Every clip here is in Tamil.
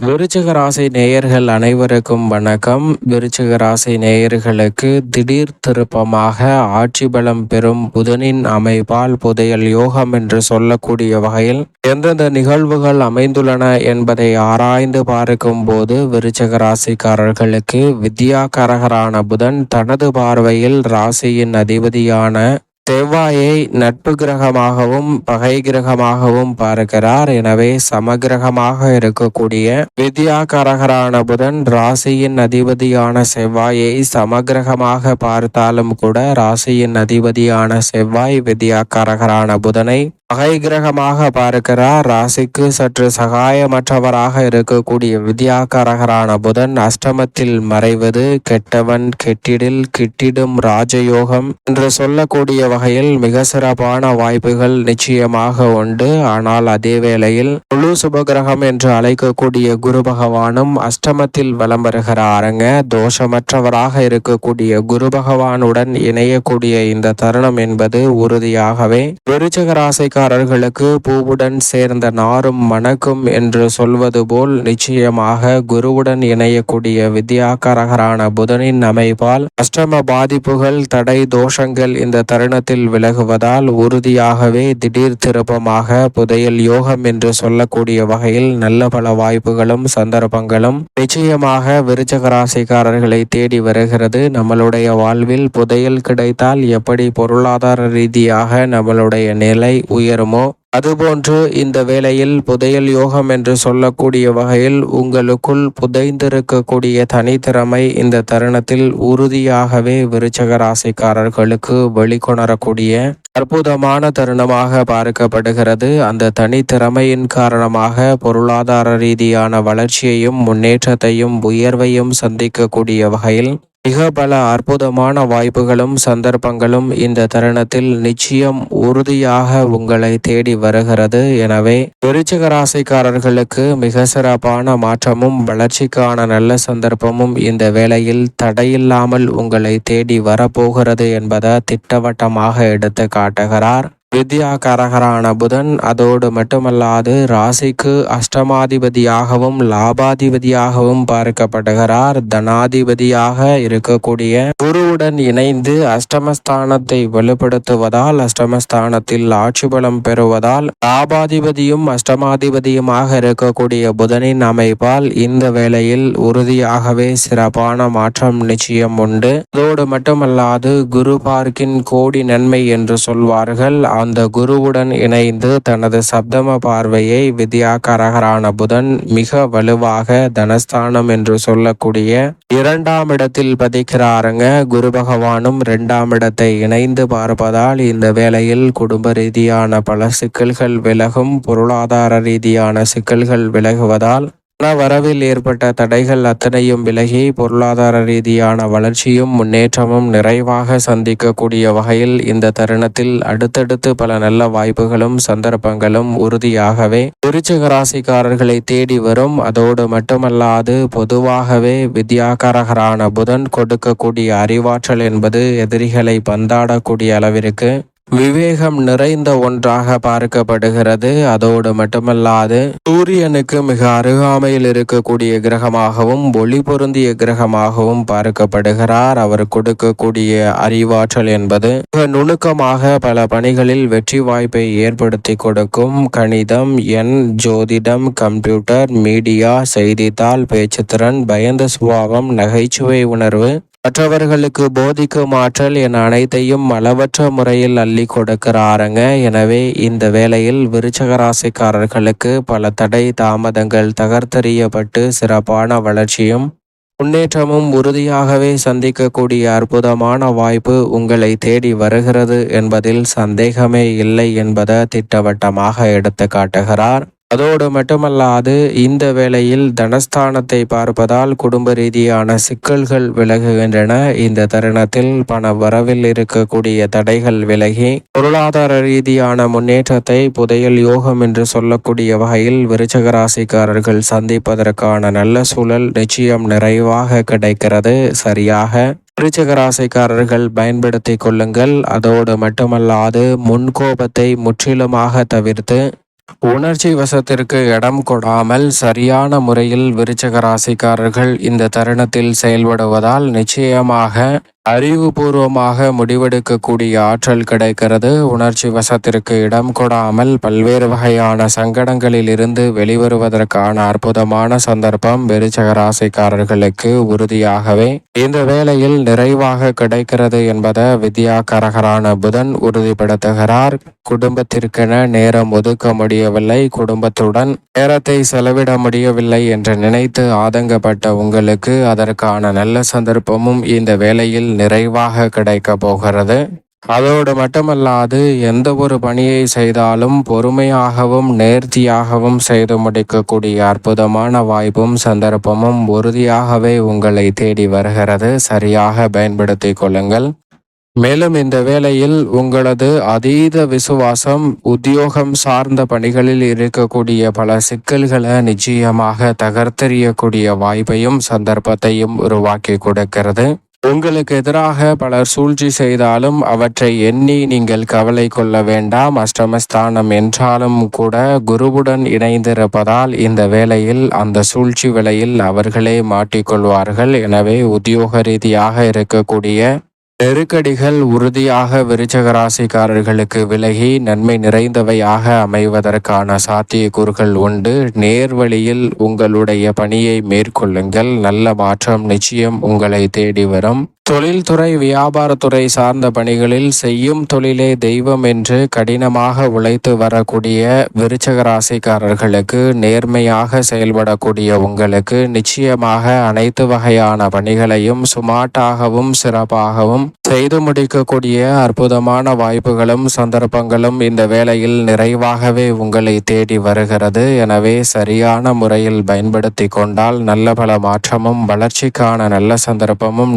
விருச்சிக ராசி நேயர்கள் அனைவருக்கும் வணக்கம். விருச்சிக ராசி நேயர்களுக்கு திடீர் திருப்பமாக ஆட்சி பலம் பெறும் புதனின் அமைப்பால் புதையல் யோகம் என்று சொல்லக்கூடிய வகையில் எந்தெந்த நிகழ்வுகள் அமைந்துள்ளன என்பதை ஆராய்ந்து பார்க்கும் போது விருச்சிக ராசிக்காரர்களுக்கு வித்யாகரகரான புதன் தனது பார்வையில் ராசியின் அதிபதியான செவ்வாயை நட்பு கிரகமாகவும் பகை கிரகமாகவும் பார்க்கிறார். எனவே சமகிரகமாக இருக்கக்கூடிய வித்யாகரகரான புதன் ராசியின் அதிபதியான செவ்வாயை சமகிரகமாக பார்த்தாலும் கூட ராசியின் அதிபதியான செவ்வாய் வித்யாகரகரான புதனை பகை கிரகமாக பார்க்கிறார். ராசிக்கு சற்று சகாயமற்றவராக இருக்கக்கூடிய வித்யாகரகரான புதன் அஷ்டமத்தில் மறைவது கெட்டவன் கெட்டிடில் கிட்டிடும் ராஜயோகம் என்று சொல்லக்கூடிய வகையில் மிக சிறப்பான வாய்ப்புகள் நிச்சயமாக உண்டு. ஆனால் அதே வேளையில் முழு சுபகிரகம் என்று அழைக்கக்கூடிய குரு பகவானும் அஷ்டமத்தில் வலம் வருகிறாருங்க. தோஷமற்றவராக இருக்கக்கூடிய குரு பகவானுடன் இணையக்கூடிய இந்த தருணம் என்பது உறுதியாகவே விருச்சக ராசிக்கு ராசிக்காரர்களுக்கு பூவுடன் சேர்ந்த நாரும் மணக்கும் என்று சொல்வது போல் நிச்சயமாக குருவுடன் இணையக்கூடிய வித்யாகரகரான புதனின் அமைப்பால் அஷ்டம பாதிப்புகள் தடை தோஷங்கள் இந்த தருணத்தில் விலகுவதால் உறுதியாகவே திடீர் திருப்பமாக புதையல் யோகம் என்று சொல்லக்கூடிய வகையில் நல்ல பல வாய்ப்புகளும் சந்தர்ப்பங்களும் நிச்சயமாக விருச்சக ராசிக்காரர்களை தேடி வருகிறது. நம்மளுடைய வாழ்வில் புதையல் கிடைத்தால் எப்படி பொருளாதார ரீதியாக நம்மளுடைய நிலை உயர் உயருமோ அதுபோன்று இந்த வேளையில் புதையல் யோகம் என்று சொல்லக்கூடிய வகையில் உங்களுக்குள் புதைந்திருக்கக்கூடிய தனித்திறமை இந்த தருணத்தில் உறுதியாகவே விருச்சக ராசிக்காரர்களுக்கு வெளிக்கொணரக்கூடிய அற்புதமான தருணமாக பார்க்கப்படுகிறது. அந்த தனித்திறமையின் காரணமாக பொருளாதார ரீதியான வளர்ச்சியையும் முன்னேற்றத்தையும் உயர்வையும் சந்திக்கக்கூடிய வகையில் மிக பல அற்புதமான வாய்ப்புகளும் சந்தர்ப்பங்களும் இந்த தருணத்தில் நிச்சயம் உறுதியாக உங்களை தேடி வருகிறது. எனவே விருச்சிக ராசிக்காரர்களுக்கு மிக சிறப்பான மாற்றமும் வளர்ச்சிக்கான நல்ல சந்தர்ப்பமும் இந்த வேளையில் தடையில்லாமல் உங்களை தேடி வரப்போகிறது என்பதை திட்டவட்டமாக எடுத்து காட்டுகிறார். வித்யாகரகரான புதன் அதோடு மட்டுமல்லாது ராசிக்கு அஷ்டமாதிபதியாகவும் லாபாதிபதியாகவும் பார்க்கப்படுகிறார். தனாதிபதியாக இருக்கக்கூடிய குருவுடன் இணைந்து அஷ்டமஸ்தானத்தை வலுப்படுத்துவதால் அஷ்டமஸ்தானத்தில் ஆட்சி பலம் பெறுவதால் லாபாதிபதியும் அஷ்டமாதிபதியுமாக இருக்கக்கூடிய புதனின் அமைப்பால் இந்த வேளையில் உறுதியாகவே சிறப்பான மாற்றம் நிச்சயம் உண்டு. அதோடு மட்டுமல்லாது குரு பார்க்கின் கோடி நன்மை என்று சொல்வார்கள். அந்த குருவுடன் இணைந்து தனது சப்தம பார்வையை வித்யாகரகரான புதன் மிக வலுவாக தனஸ்தானம் என்று சொல்லக்கூடிய இரண்டாம் இடத்தில் பதிக்கிறாருங்க. குரு பகவானும் இரண்டாம் இடத்தை இணைந்து பார்ப்பதால் இந்த வேளையில் குடும்ப ரீதியான பல சிக்கல்கள் விலகும். பொருளாதார ரீதியான சிக்கல்கள் விலகுவதால் பண வரவில் ஏற்பட்ட தடைகள் அத்தனையும் விலகி பொருளாதார ரீதியான வளர்ச்சியும் முன்னேற்றமும் நிறைவாக சந்திக்கக்கூடிய வகையில் இந்த தருணத்தில் அடுத்தடுத்து பல நல்ல வாய்ப்புகளும் சந்தர்ப்பங்களும் உறுதியாகவே விருச்சிக ராசிக்காரர்களை தேடி வரும். அதோடு மட்டுமல்லாது பொதுவாகவே வித்யாகரகரான புதன் கொடுக்கக்கூடிய அறிவாற்றல் என்பது எதிரிகளை பந்தாடக்கூடிய அளவிற்கு விவேகம் நிறைந்த ஒன்றாக பார்க்கப்படுகிறது. அதோடு மட்டுமல்லாது சூரியனுக்கு மிக அருகாமையில் இருக்கக்கூடிய கிரகமாகவும் ஒளி பொருந்திய கிரகமாகவும் பார்க்கப்படுகிறார். அவர் கொடுக்கக்கூடிய அறிவாற்றல் என்பது மிக நுணுக்கமாக பல பணிகளில் வெற்றி வாய்ப்பை ஏற்படுத்தி கொடுக்கும். கணிதம் எண் ஜோதிடம் கம்ப்யூட்டர் மீடியா செய்தித்தாள் பேச்சுத்திறன் பயந்த சுபாவம் நகைச்சுவை உணர்வு மற்றவர்களுக்கு போதிக்கும் ஆற்றல் என அனைத்தையும் அளவற்ற முறையில் அள்ளி கொடுக்கிறாருங்க. எனவே இந்த வேளையில் விருச்சக ராசிக்காரர்களுக்கு பல தடை தாமதங்கள் தகர்த்தறியப்பட்டு சிறப்பான வளர்ச்சியும் முன்னேற்றமும் உறுதியாகவே சந்திக்கக்கூடிய அற்புதமான வாய்ப்பு உங்களை தேடி வருகிறது என்பதில் சந்தேகமே இல்லை என்பதை திட்டவட்டமாக எடுத்து காட்டுகிறார் அதோடு மட்டுமல்லாது இந்த வேளையில் தனஸ்தானத்தை பார்ப்பதால் குடும்ப ரீதியான சிக்கல்கள் விலகுகின்றன. இந்த தருணத்தில் பண வரவில் இருக்கக்கூடிய தடைகள் விலகி பொருளாதார ரீதியான முன்னேற்றத்தை புதையல் யோகம் என்று சொல்லக்கூடிய வகையில் விருச்சகராசிக்காரர்கள் சந்திப்பதற்கான நல்ல சூழல் நிச்சயம் நிறைவாக கிடைக்கிறது. சரியாக விருச்சக ராசிக்காரர்கள் பயன்படுத்திக் கொள்ளுங்கள். அதோடு மட்டுமல்லாது முன்கோபத்தை முற்றிலுமாக தவிர்த்து உணர்ச்சி வசத்திற்கு இடம் கொடாமல் சரியான முறையில் விருச்சக ராசிக்காரர்கள் இந்த தருணத்தில் செயல்படுவதால் நிச்சயமாக அறிவுபூர்வமாக முடிவெடுக்கக்கூடிய ஆற்றல் கிடைக்கிறது. உணர்ச்சி வசத்திற்கு இடம் கொடாமல் பல்வேறு வகையான சங்கடங்களில் இருந்து வெளிவருவதற்கான அற்புதமான சந்தர்ப்பம் விருச்சக ராசிக்காரர்களுக்கு உறுதியாகவே. இந்த வேளையில் நிறைவாக கிடைக்கிறது என்பதை வித்யாகரகரான புதன் உறுதிப்படுத்துகிறார். குடும்பத்திற்கென நேரம் ஒதுக்க முடியவில்லை. குடும்பத்துடன் நேரத்தை செலவிட முடியவில்லை என்று நினைத்து ஆதங்கப்பட்ட உங்களுக்கு அதற்கான நல்ல சந்தர்ப்பமும் இந்த வேளையில் நிறைவாக கிடைக்க போகிறது. அதோடு மட்டுமல்லாது எந்த ஒரு பணியை செய்தாலும் பொறுமையாகவும் நேர்த்தியாகவும் செய்து முடிக்கக்கூடிய அற்புதமான வாய்ப்பும் சந்தர்ப்பமும் உறுதியாகவே உங்களை தேடி வருகிறது. சரியாக பயன்படுத்தி கொள்ளுங்கள். மேலும் இந்த வேளையில் உங்களது அதீத விசுவாசம் உத்தியோகம் சார்ந்த பணிகளில் இருக்கக்கூடிய பல சிக்கல்களை நிச்சயமாக தகர்த்தெறியக்கூடிய வாய்ப்பையும் சந்தர்ப்பத்தையும் உருவாக்கி கொடுக்கிறது. உங்களுக்கு எதிராக பலர் சூழ்ச்சி செய்தாலும் அவற்றை எண்ணி நீங்கள் கவலை கொள்ள வேண்டாம். அஷ்டமஸ்தானம் என்றாலும் கூட குருவுடன் இணைந்திருப்பதால் இந்த வேளையில் அந்த சூழ்ச்சி விலையில் அவர்களே மாட்டிக்கொள்வார்கள். எனவே உத்தியோக ரீதியாக இருக்கக்கூடிய நெருக்கடிகள் உறுதியாக விருச்சக ராசிக்காரர்களுக்கு விலகி நன்மை நிறைந்தவையாக அமைவதற்கான சாத்தியக்கூறுகள் உண்டு. நேர்வழியில் உங்களுடைய பணியை மேற்கொள்ளுங்கள். நல்ல மாற்றம் நிச்சயம் உங்களை தேடி வரும். தொழில்துறை வியாபாரத்துறை சார்ந்த பணிகளில் செய்யும் தொழிலே தெய்வம் என்று கடினமாக உழைத்து வரக்கூடிய விருச்சக ராசிக்காரர்களுக்கு நேர்மையாக செயல்படக்கூடிய உங்களுக்கு நிச்சயமாக அனைத்து வகையான பணிகளையும் சுமாட்டாகவும் சிறப்பாகவும் செய்து முடிக்கக்கூடிய அற்புதமான வாய்ப்புகளும் சந்தர்ப்பங்களும் இந்த வேளையில் நிறைவாகவே உங்களை தேடி வருகிறது. எனவே சரியான முறையில் பயன்படுத்தி கொண்டால் நல்ல பல மாற்றமும் வளர்ச்சிக்கான நல்ல சந்தர்ப்பமும்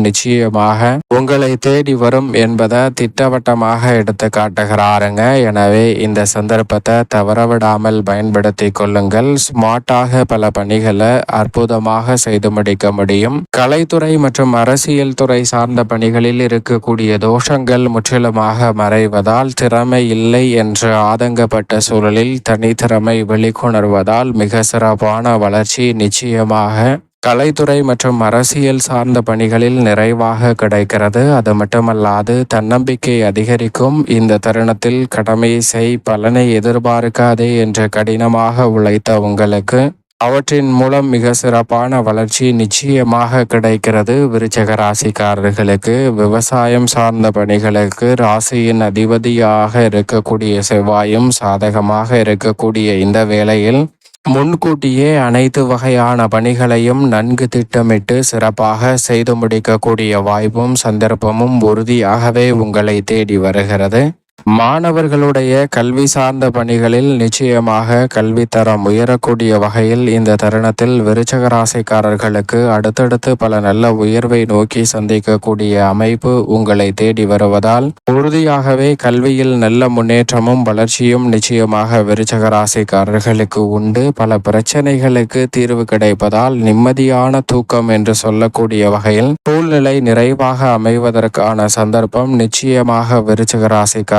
நிச்சயமாக உங்களை தேடி வரும் என்பதை திட்டவட்டமாக எடுத்து காட்டுகிறாருங்க. எனவே இந்த சந்தர்ப்பத்தை தவறவிடாமல் பயன்படுத்தி கொள்ளுங்கள். ஸ்மார்ட்டாக பல பணிகளை அற்புதமாக செய்து முடிக்க முடியும். கலைத்துறை மற்றும் அரசியல் துறை சார்ந்த பணிகளில் இருக்கக்கூடிய தோஷங்கள் முற்றிலுமாக மறைவதால் திறமை இல்லை என்று ஆதங்கப்பட்ட சூழலில் தனித்திறமை வெளிக்கொணர்வதால் மிக சிறப்பான வளர்ச்சி நிச்சயமாக கலைத்துறை மற்றும் அரசியல் சார்ந்த பணிகளில் நிறைவாக கிடைக்கிறது. அது மட்டுமல்லாது தன்னம்பிக்கை அதிகரிக்கும். இந்த தருணத்தில் கடமை செய் பலனை எதிர்பார்க்காதே என்று கடினமாக உழைத்த உங்களுக்கு அவற்றின் மூலம் மிக சிறப்பான வளர்ச்சி நிச்சயமாக கிடைக்கிறது. விருச்சக ராசிக்காரர்களுக்கு விவசாயம் சார்ந்த பணிகளுக்கு ராசியின் அதிபதியாக இருக்கக்கூடிய செவ்வாயும் சாதகமாக இருக்கக்கூடிய இந்த வேளையில் முன்கூட்டியே அனைத்து வகையான பணிகளையும் நன்கு திட்டமிட்டு சிறப்பாக செய்து முடிக்கக்கூடிய வாய்ப்பும் சந்தர்ப்பமும் உறுதியாகவே உங்களை தேடி வருகிறது. மாணவர்களுடைய கல்வி சார்ந்த பணிகளில் நிச்சயமாக கல்வி தரம் உயரக்கூடிய வகையில் இந்த தருணத்தில் விருச்சக ராசிக்காரர்களுக்கு அடுத்தடுத்து பல நல்ல உயர்வை நோக்கி சந்திக்கக்கூடிய அமைப்பு உங்களை தேடி வருவதால் உறுதியாகவே கல்வியில் நல்ல முன்னேற்றமும் வளர்ச்சியும் நிச்சயமாக விருச்சக ராசிக்காரர்களுக்கு உண்டு. பல பிரச்சனைகளுக்கு தீர்வு கிடைப்பதால் நிம்மதியான தூக்கம் என்று சொல்லக்கூடிய வகையில் சூழ்நிலை நிறைவாக அமைவதற்கான சந்தர்ப்பம் நிச்சயமாக விருச்சக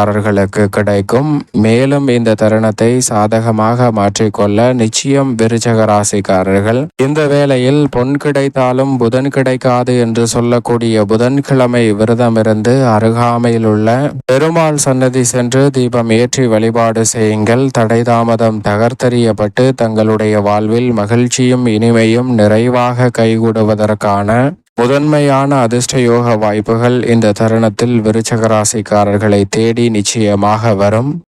அவர்களுக்கு கிடைக்கும். மேலும் இந்த தருணத்தை சாதகமாக மாற்றிக்கொள்ள நிச்சயம் விருச்சக ராசிக்காரர்கள். இந்த வேளையில் பொன் கிடைத்தாலும் புதன் கிடைக்காது என்று சொல்லக்கூடிய புதன்கிழமை விரதமிருந்து அருகாமையில் உள்ள பெருமாள் சன்னதி சென்று தீபம் ஏற்றி வழிபாடு செய்யுங்கள். தடை தாமதம் தகர்த்தறியப்பட்டு தங்களுடைய வாழ்வில் மகிழ்ச்சியும் இனிமையும் நிறைவாக கைகூடுவதற்கான முதன்மையான அதிர்ஷ்டயோக வாய்ப்புகள் இந்த தருணத்தில் விருச்சக ராசிக்காரர்களை தேடி நிச்சயமாக வரும்.